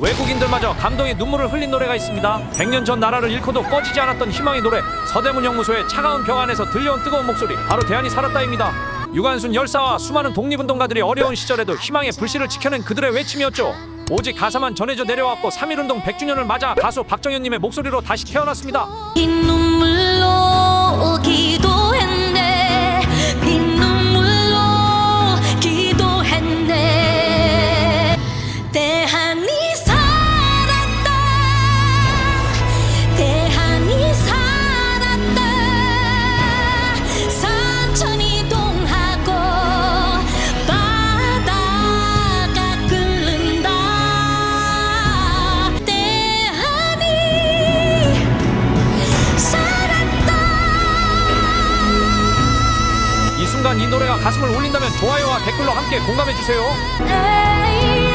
외국인들마저 감동의 눈물을 흘린 노래가 있습니다. 100년 전 나라를 잃고도 꺼지지 않았던 희망의 노래 서대문 영무소의 차가운 벽 안에서 들려온 뜨거운 목소리 바로 대한이 살았다입니다. 유관순 열사와 수많은 독립운동가들이 어려운 시절에도 희망의 불씨를 지켜낸 그들의 외침이었죠. 오직 가사만 전해져 내려왔고 3.1운동 100주년을 맞아 가수 박정현님의 목소리로 다시 태어났습니다. 순간 이 노래가 가슴을 울린다면 좋아요와 댓글로 함께 공감해 주세요. 에이